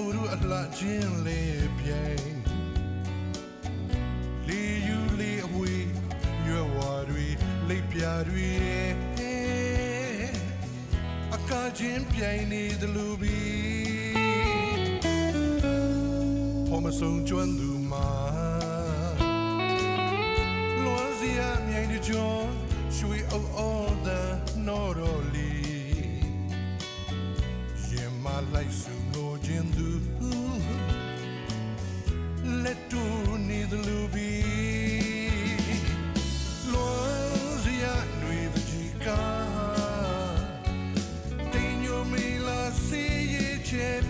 odor af lagt gin læbje Lige juli og vi, jo er vart vi, læbje er vi Og gør gin pjæn i det lubi På mig som joan du ma. Lån sig af mig i det joan, sjoe og ånda når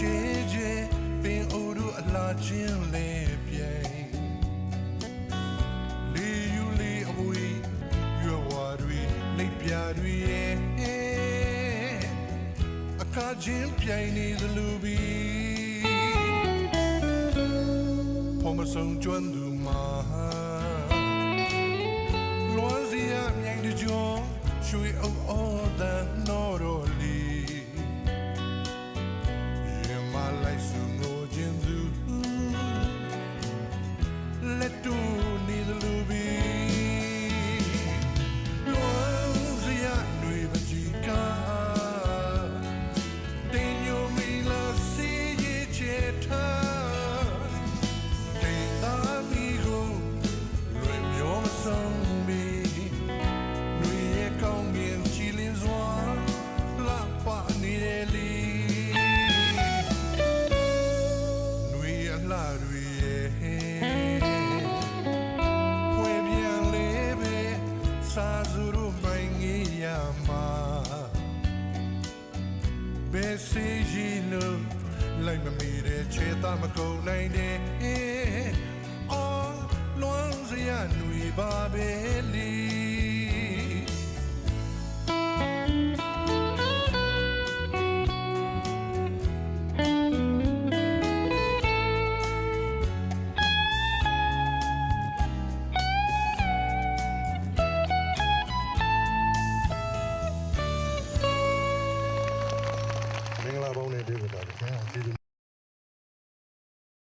ချေချေပင်အိုတို့အလားချင်းလဲပြိုင်လေယူလေအဝေးရွာဝါတွေလိပ်ပြတွေရဲ့အခါချင်းပြိုင်နေသလိုပြီဖော်မဆုံးကျွမ်းသူမှာလွန်စီရမြိုင်တကြောရွှေအုပ်အော်တဲ့နော်တော် လီနွေအလှတွေရဲ့ဖွယ်ပြန်လေးပဲစာစုရမိုင်းကြီးရမှာဘယ်စီကြီးလို့လိုက်မမီတဲ့ချေတာမကုန်နိုင်တဲ့အော်လွန်စရာနွေပါပဲ